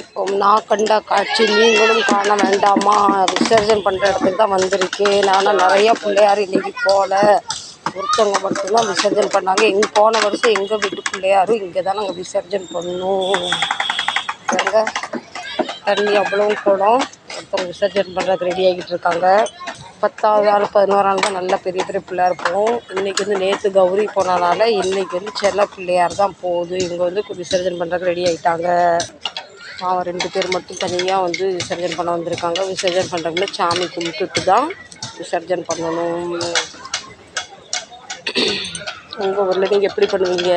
இப்போ நான் கண்ட காட்சி நீங்களும் காண வேண்டாமா? விசர்ஜன் பண்ணுற இடத்துக்கு தான் வந்திருக்கேன் நானும் நிறைய பிள்ளையார் இன்னைக்கு போகல ஒருத்தவங்க மட்டும்தான் விசர்ஜன் பண்ணாங்க. எங்க போன வருஷம் எங்கள் வீட்டு பிள்ளையாரும் இங்கே தான் நாங்கள் விசர்ஜன் பண்ணோம். எங்க தண்ணி அவ்வளோ குடம் ஒருத்தவங்க விசர்ஜன் பண்ணுறதுக்கு ரெடி ஆகிட்டு இருக்காங்க. பத்தாவது ஆள் பதினோராள் தான் நல்ல பெரிய பெரிய பிள்ளையார் போகும் இன்றைக்கி வந்து நேற்று கௌரி போனனால இன்றைக்கி வந்து செல்ல பிள்ளையார் தான் போகுது. இங்கே வந்து விசர்ஜன் பண்ணுறதுக்கு ரெடி ஆகிட்டாங்க அவன் ரெண்டு பேர் மட்டும் தனியாக வந்து விசர்ஜன் பண்ண வந்திருக்காங்க. விசர்ஜன் பண்ணுறவங்கள சாமி கும்பிட்டுட்டு தான் விசர்ஜன் பண்ணணும். உங்கள் ஊரில் நீங்கள் எப்படி பண்ணுவீங்க?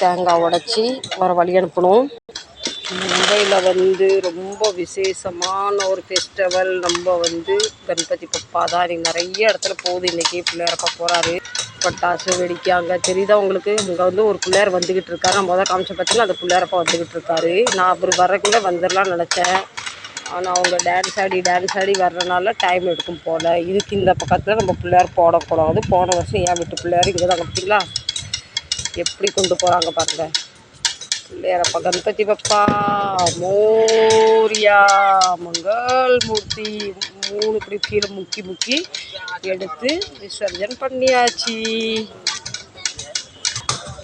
தேங்காய் உடச்சி வர வழி அனுப்பணும். மும்பையில் வந்து ரொம்ப விசேஷமான ஒரு ஃபெஸ்டிவல் நம்ம வந்து கணபதி பப்பா தான். இன்னைக்கு நிறைய இடத்துல போகுது. இன்றைக்கி பிள்ளையாரப்பா போகிறாரு பட்டாசு வெடிக்காங்க தெரியுதா உங்களுக்கு? இங்கே வந்து ஒரு பிள்ளையார் வந்துக்கிட்டு இருக்காரு. நான் முதல் காமிச்ச பார்த்தீங்கன்னா அந்த பிள்ளையாரப்பா வந்துக்கிட்டு இருக்காரு. நான் அவர் வரக்குள்ளே வந்துடலாம்னு நினச்சேன். ஆனால் அவங்க டான்ஸ் ஆடி டான்ஸ் ஆடி வர்றதுனால டைம் எடுக்கும் போல். இதுக்கு இந்த பக்கத்தில் நம்ம பிள்ளையார் போடக்கூடாது. போன வருஷம் ஏன் விட்டு பிள்ளையார் இங்கே தான் பார்த்தீங்களா எப்படி கொண்டு போகிறாங்க பாருங்கள் பிள்ளையாரப்பா கணபதி பப்பா மோரியா மங்கள் மூர்த்தி மூணு இப்படி கீழே முக்கி முக்கி எடுத்து விசர்ஜன் பண்ணியாச்சு.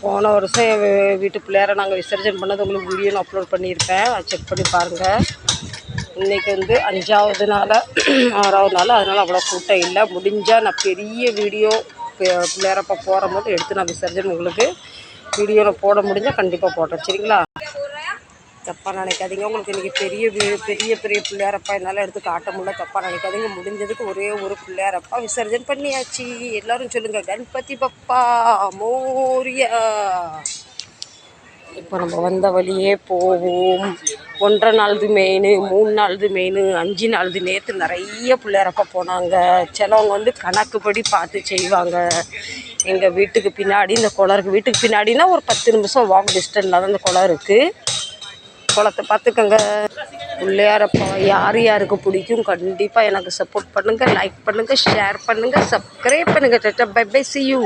போன வருஷம் என் வீட்டு பிள்ளையார நாங்கள் விசர்ஜன் பண்ணது உங்களுக்கு வீடியோ நான் அப்லோட் பண்ணியிருப்பேன். செக் பண்ணி பாருங்கள் இன்றைக்கி வந்து அஞ்சாவது நாள் ஆறாவது நாள். அதனால் அவ்வளோ கூட்டம் இல்லை. முடிஞ்சால் நான் பெரிய வீடியோ பிள்ளையாரப்பா போகிற போது எடுத்து நான் விசர்ஜன் உங்களுக்கு வீடியோவில் போட முடிஞ்சால் கண்டிப்பாக போடுறேன். சரிங்களா? தப்பாக நினைக்காதீங்க. உங்களுக்கு இன்றைக்கி பெரிய பெரிய பெரிய பிள்ளையாரப்பா என்னால் எடுத்து காட்ட முடியல. தப்பாக நினைக்காதீங்க. முடிஞ்சதுக்கு ஒரே ஒரு பிள்ளையாரப்பா விசர்ஜன் பண்ணியாச்சு. எல்லோரும் சொல்லுங்கள் கணபதி பப்பா மோரியா. இப்போ நம்ம வந்த வழியே போவோம். ஒன்றரை நாள்து மெயின் மூணு நாள்து மெயின் அஞ்சு நாளுது நேற்று நிறைய பிள்ளையாரப்பா போனாங்க. சிலவங்க வந்து கணக்குப்படி பார்த்து செய்வாங்க. எங்கள் வீட்டுக்கு பின்னாடி இந்த குளம் இருக்குது வீட்டுக்கு பின்னாடினா ஒரு பத்து நிமிஷம் வாக் டிஸ்டன்ஸில் தான் இந்த குளம் இருக்குது குளத்தை பார்த்துக்கோங்க. பிள்ளையாரப்பா யார் யாருக்கு பிடிக்கும் கண்டிப்பாக எனக்கு சப்போர்ட் பண்ணுங்கள் லைக் பண்ணுங்கள் ஷேர் பண்ணுங்கள் சப்ஸ்கிரைப் பண்ணுங்கள் பை பை சி யூ